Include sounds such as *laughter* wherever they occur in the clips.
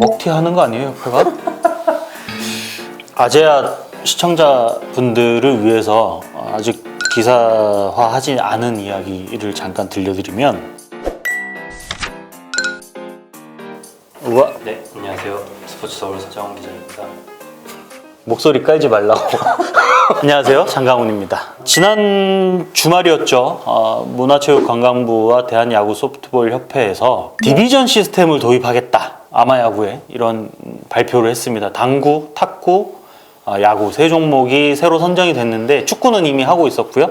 먹튀 하는 거 아니에요, 협회가? 아제아 시청자분들을 위해서 아직 기사화하지 않은 이야기를 잠깐 들려드리면 우와 네, 안녕하세요. 스포츠 서울 서장훈 기자입니다. 목소리 깔지 말라고. *laughs* 안녕하세요. 장강훈입니다. 지난 주말이었죠. 어, 문화체육관광부와 대한야구 소프트볼 협회에서 디비전 시스템을 도입하겠다. 아마야구에 이런 발표를 했습니다. 당구, 탁구, 아, 야구 세 종목이 새로 선정이 됐는데 축구는 이미 하고 있었고요.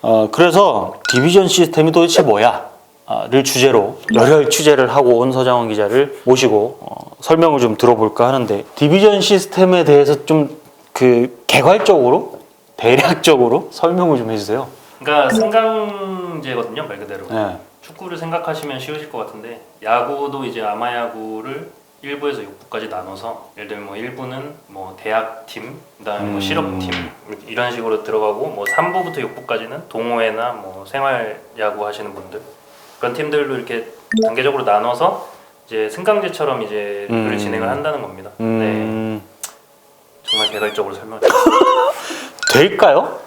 어, 그래서 디비전 시스템이 도대체 뭐야? 아, 를 주제로 열혈 취재를 하고 온 서장원 기자를 모시고 어, 설명을 좀 들어볼까 하는데 디비전 시스템에 대해서 좀 그 개괄적으로 대략적으로 설명을 좀 해주세요. 그러니까 승강제거든요, 말 그대로. 네. 축구를 생각하시면 쉬우실 것 같은데 야구도 이제 아마야구를 1부에서 6부까지 나눠서 예를 들면 뭐 1부는 뭐 대학팀, 그다음에 뭐 음. 실업팀 이런 식으로 들어가고 뭐 3부부터 6부까지는 동호회나 뭐 생활 야구 하시는 분들 그런 팀들로 이렇게 단계적으로 나눠서 이제 승강제처럼 이제 음. 를 진행을 한다는 겁니다. 네, 음, 정말 개괄적으로 설명. 될까요?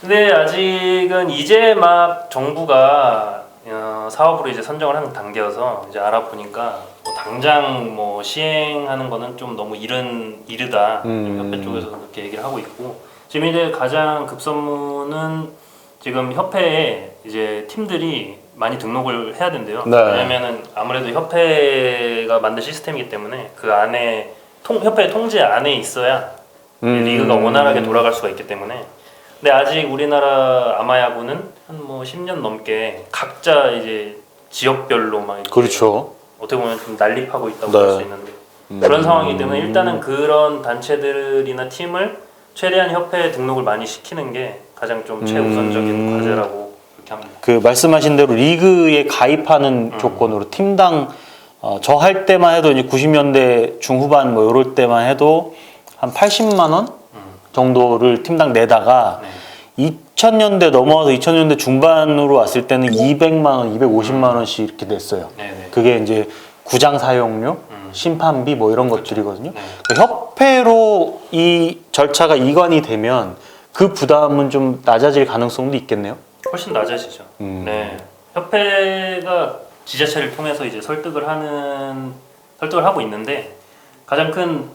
근데 아직은 이제 막 정부가 어, 사업으로 이제 선정을 하는 단계여서 이제 알아보니까 뭐 당장 뭐 시행하는 거는 좀 너무 이른 이르다 음. 협회 쪽에서 그렇게 얘기를 하고 있고 지금 이제 가장 급선무는 지금 협회에 이제 팀들이 많이 등록을 해야 된대요. 네. 왜냐면은 아무래도 협회가 만든 시스템이기 때문에 그 안에 통, 협회 통제 안에 있어야 음. 리그가 원활하게 돌아갈 수가 있기 때문에 근데 아직 우리나라 아마야구는 한 뭐 10년 넘게 각자 이제 지역별로 막 이렇게 그렇죠. 어떻게 보면 좀 난립하고 있다고 네. 볼수 있는데 그런 상황이기 때문에 일단은 그런 단체들이나 팀을 최대한 협회에 등록을 많이 시키는 게 가장 좀 최우선적인 음. 과제라고 그렇게 합니다. 그 말씀하신 대로 리그에 가입하는 음. 조건으로 팀당 어, 저 할 때만 해도 이제 90년대 중후반 뭐 이럴 때만 해도 한 80만 원 음. 정도를 팀당 내다가 네. 2000년대 넘어와서 2000년대 중반으로 왔을 때는 200만 원, 250만 원씩 이렇게 냈어요. 네네. 그게 이제 구장 사용료, 음. 심판비 뭐 이런 것들이거든요. 네. 그 협회로 이 절차가 이관이 되면 그 부담은 좀 낮아질 가능성도 있겠네요. 훨씬 낮아지죠. 음. 네. 협회가 지자체를 통해서 이제 설득을 하는 설득을 하고 있는데 가장 큰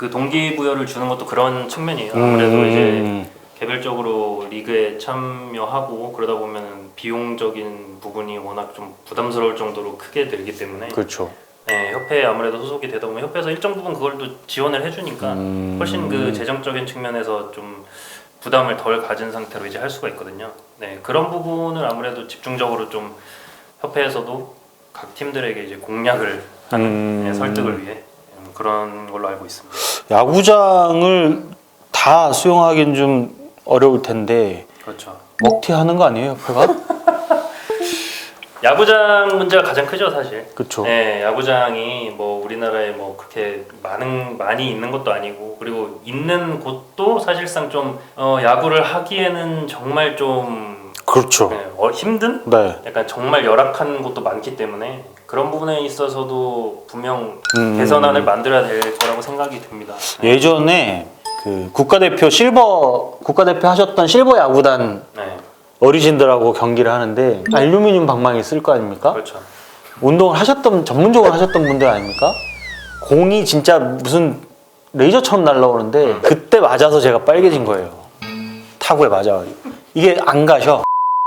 그 동기부여를 주는 것도 그런 측면이에요. 아무래도 이제 음. 개별적으로 리그에 참여하고 그러다 보면 비용적인 부분이 워낙 좀 부담스러울 정도로 크게 들기 때문에 그렇죠. 네, 협회에 아무래도 소속이 되다 보면 협회에서 일정 부분 그걸 또 지원을 해주니까 음. 훨씬 그 재정적인 측면에서 좀 부담을 덜 가진 상태로 이제 할 수가 있거든요. 네 그런 부분을 아무래도 집중적으로 좀 협회에서도 각 팀들에게 이제 공략을 하는 음. 네, 설득을 위해 음, 그런 걸로 알고 있습니다. 야구장을 다 수용하기는 좀 어려울 텐데 그렇죠. 먹튀 하는 거 아니에요, 협회가? *laughs* 야구장 문제가 가장 크죠 사실. 그렇죠. 네, 야구장이 뭐 우리나라에 뭐 그렇게 많은 많이 있는 것도 아니고 그리고 있는 곳도 사실상 좀 어, 야구를 하기에는 정말 좀 그렇죠. 네, 어, 힘든 네. 약간 정말 열악한 곳도 많기 때문에 그런 부분에 있어서도 분명 음. 개선안을 만들어야 될 거라고 생각이 듭니다. 네. 예전에 그 국가대표 실버 국가대표 하셨던 실버 야구단 네, 어르신들하고 경기를 하는데 알루미늄 방망이 쓸 거 아닙니까? 그렇죠. 운동을 하셨던 전문적으로 하셨던 분들 아닙니까? 공이 진짜 무슨 레이저처럼 날라오는데 음. 그때 맞아서 제가 빨개진 거예요. 타구에 맞아가지고 이게 안 가셔.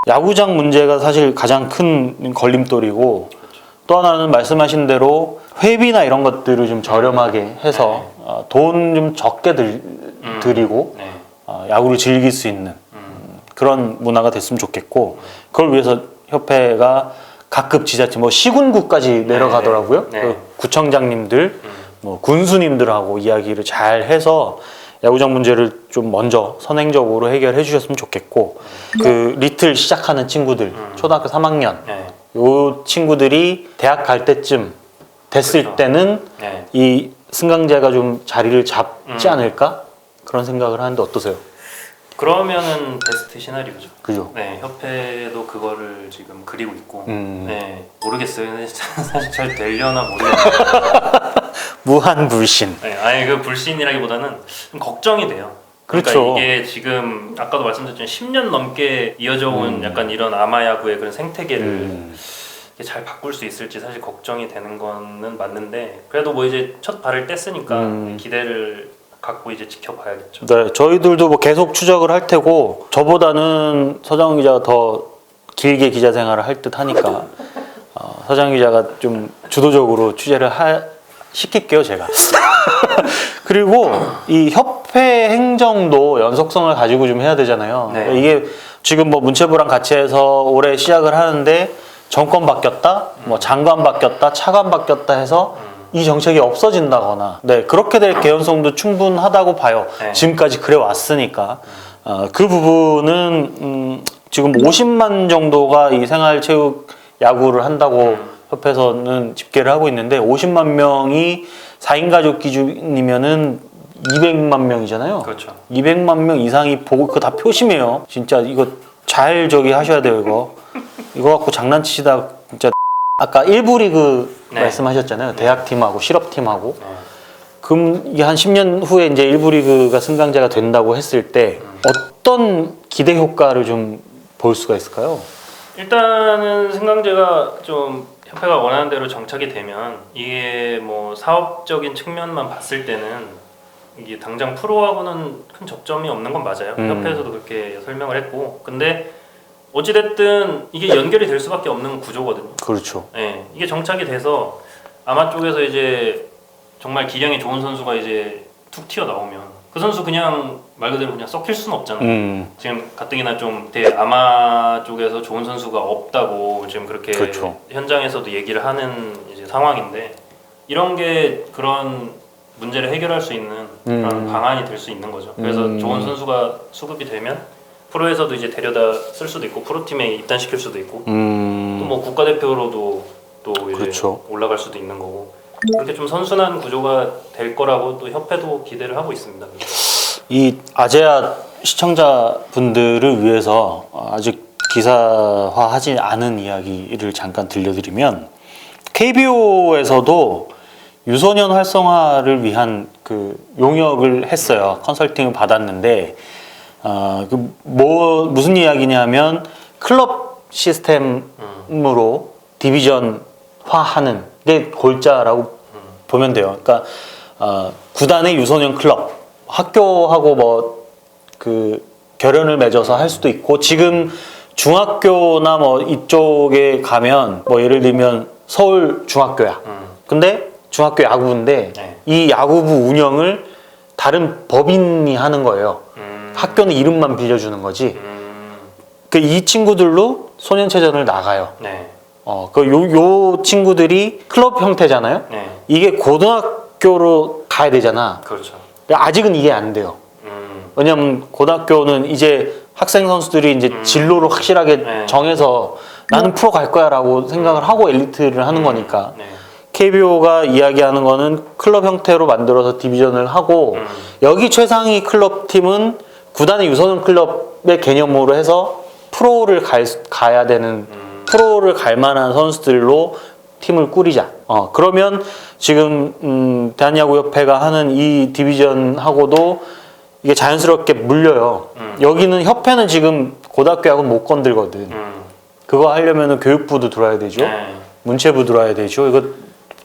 야구장 문제가 사실 가장 큰 걸림돌이고 또 하나는 말씀하신 대로 회비나 이런 것들을 좀 저렴하게 해서 어, 돈 좀 적게 들, 음. 들이고 네, 어, 야구를 즐길 수 있는 음, 그런 문화가 됐으면 좋겠고 그걸 위해서 협회가 각급 지자체 뭐 시군구까지 내려가더라고요. 네. 그 구청장님들, 음. 뭐 군수님들하고 이야기를 잘 해서 야구장 문제를 좀 먼저 선행적으로 해결해 주셨으면 좋겠고 그 리틀 시작하는 친구들 음. 초등학교 3학년 네, 요 친구들이 대학 갈 때쯤 됐을 그렇죠. 때는 네. 이 승강제가 좀 자리를 잡지 음. 않을까 그런 생각을 하는데 어떠세요? 그러면은 베스트 시나리오죠. 그죠? 네, 협회도 그거를 지금 그리고 있고, 음. 네, 모르겠어요. 사실 잘 되려나 모르겠어요. *laughs* 무한 불신. 네, 아니 그 불신이라기보다는 좀 걱정이 돼요. 그러니까 그렇죠. 이게 지금 아까도 말씀드렸지만 10년 넘게 이어져 온 약간 이런 아마야구의 그런 생태계를 음. 잘 바꿀 수 있을지 사실 걱정이 되는 거는 맞는데 그래도 뭐 이제 첫 발을 뗐으니까 음. 기대를 갖고 이제 지켜봐야겠죠. 네, 저희들도 뭐 계속 추적을 할 테고 저보다는 서장 기자가 더 길게 기자 생활을 할 듯 하니까 어, 서장 기자가 좀 주도적으로 취재를 하, 시킬게요 제가. *laughs* 그리고 이 협회 행정도 연속성을 가지고 좀 해야 되잖아요. 네. 이게 지금 뭐 문체부랑 같이 해서 올해 시작을 하는데 정권 바뀌었다, 뭐 장관 바뀌었다, 차관 바뀌었다 해서 이 정책이 없어진다거나, 네 그렇게 될 개연성도 충분하다고 봐요. 네. 지금까지 그래 왔으니까 어, 그 부분은 음, 지금 50만 정도가 이 생활체육 야구를 한다고 협회에서는 집계를 하고 있는데 50만 명이 4인 가족 기준이면은 200만 명이잖아요. 그렇죠. 200만 명 이상이 보고 그거 다 표심해요. 진짜 이거 잘 저기 하셔야 돼요 이거. 이거 갖고 장난치시다 진짜 아까 1부 리그 네. 말씀하셨잖아요. 대학 팀하고 실업 팀하고. 네. 그럼 이게 한 10년 후에 이제 1부 리그가 승강제가 된다고 했을 때 어떤 기대 효과를 좀 볼 수가 있을까요? 일단은 승강제가 좀 협회가 원하는 대로 정착이 되면 이게 뭐 사업적인 측면만 봤을 때는 이게 당장 프로하고는 큰 접점이 없는 건 맞아요. 음. 협회에서도 그렇게 설명을 했고, 근데 어찌됐든 이게 연결이 될 수밖에 없는 구조거든요. 그렇죠. 예, 이게 정착이 돼서 아마 쪽에서 이제 정말 기량이 좋은 선수가 이제 툭 튀어 나오면 그 선수 그냥 말 그대로 그냥 썩힐 수는 없잖아요. 음, 지금 가뜩이나 좀 대 아마 쪽에서 좋은 선수가 없다고 지금 그렇게 그렇죠. 현장에서도 얘기를 하는 이제 상황인데 이런 게 그런 문제를 해결할 수 있는 그런 음. 방안이 될 수 있는 거죠. 그래서 음. 좋은 선수가 수급이 되면 프로에서도 이제 데려다 쓸 수도 있고 프로팀에 입단시킬 수도 있고 음, 또뭐 국가대표로도 또 이제 그렇죠. 올라갈 수도 있는 거고 그렇게 좀 선순환 구조가 될 거라고 또 협회도 기대를 하고 있습니다. 이 아제아 시청자분들을 위해서 아직 기사화하지 않은 이야기를 잠깐 들려드리면 KBO에서도 유소년 활성화를 위한 그 용역을 했어요. 컨설팅을 받았는데 어, 그 뭐 무슨 이야기냐면 클럽 시스템으로 디비전화하는 게 골자라고 보면 돼요. 그러니까 어, 구단의 유소년 클럽 학교하고 뭐 그 결연을 맺어서 할 수도 있고 지금 중학교나 뭐 이쪽에 가면 뭐 예를 들면 서울 중학교야. 음. 근데 중학교 야구부인데 네. 이 야구부 운영을 다른 법인이 하는 거예요. 음, 학교는 이름만 빌려주는 거지. 음, 그이 친구들로 소년체전을 나가요. 네, 어, 그 요, 요 친구들이 클럽 형태잖아요. 네, 이게 고등학교로 가야 되잖아. 그렇죠. 아직은 이게 안 돼요. 음, 왜냐면 고등학교는 이제 학생 선수들이 이제 진로를 확실하게 네. 정해서 나는 프로 갈 거야라고 생각을 하고 엘리트를 하는 거니까 네, KBO가 이야기하는 거는 클럽 형태로 만들어서 디비전을 하고 음. 여기 최상위 클럽 팀은 구단의 유소년 클럽의 개념으로 해서 프로를 갈, 수- 가야 되는 음. 프로를 갈 만한 선수들로 팀을 꾸리자. 어, 그러면 지금 음, 대한야구협회가 하는 이 디비전하고도 이게 자연스럽게 물려요. 음. 여기는 협회는 지금 고등학교 야구 못 건들거든. 음, 그거 하려면은 교육부도 들어야 되죠. 네, 문체부 들어야 되죠. 이거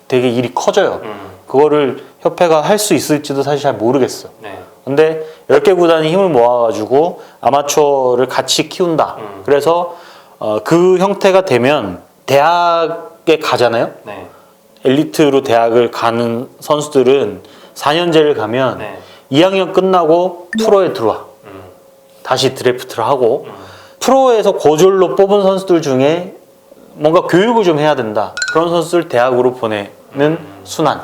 되게 일이 커져요. 음, 그거를 협회가 할 수 있을지도 사실 잘 모르겠어. 네, 근데 10개 구단이 힘을 모아가지고 아마추어를 같이 키운다. 음. 그래서 어, 그 형태가 되면 대학 에 가잖아요. 네, 엘리트로 대학을 가는 선수들은 4년제를 가면 네, 2학년 끝나고 프로에 들어와. 음, 다시 드래프트를 하고 음, 프로에서 고졸로 뽑은 선수들 중에 뭔가 교육을 좀 해야 된다. 그런 선수를 대학으로 보내는 순환.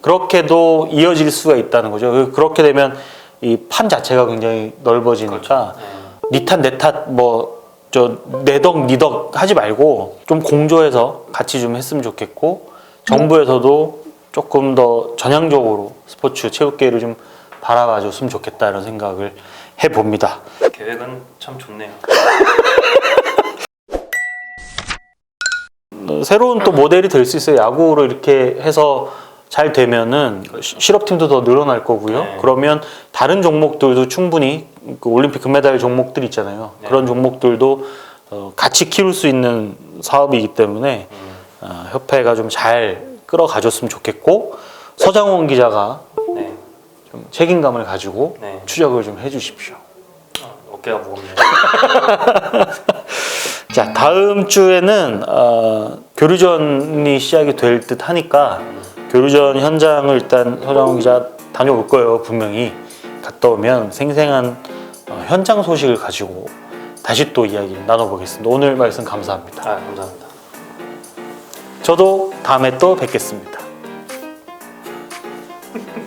그렇게도 이어질 수가 있다는 거죠. 그- 그렇게 되면 이 판 자체가 굉장히 넓어지니까 네, 니탓 내 탓 뭐 저 내덕 니덕 하지 말고 좀 공조해서 같이 좀 했으면 좋겠고 정부에서도 조금 더 전향적으로 스포츠 체육계를 좀 바라봐 줬으면 좋겠다 이런 생각을 해 봅니다. 계획은 참 좋네요. 어, 새로운 또 모델이 될 수 있어요. 야구를 이렇게 해서 잘 되면은 시- 실업팀도 더 늘어날 거고요. 네. 그러면 다른 종목들도 충분히 그 올림픽 금메달 종목들 있잖아요. 네. 그런 종목들도 어, 같이 키울 수 있는 사업이기 때문에 음. 어, 협회가 좀 잘 끌어가줬으면 좋겠고 서장원 기자가 네. 좀 책임감을 가지고 네. 추적을 좀 해주십시오. 어깨가 무겁네요. *laughs* 자 다음 주에는 어, 교류전이 시작이 될 듯 하니까 교류전 현장을 일단 서장훈 기자 다녀올 거예요 분명히. 갔다 오면 생생한 어, 현장 소식을 가지고 다시 또 이야기를 나눠보겠습니다. 오늘 말씀 감사합니다. 아 감사합니다. 저도 다음에 또 뵙겠습니다 *laughs*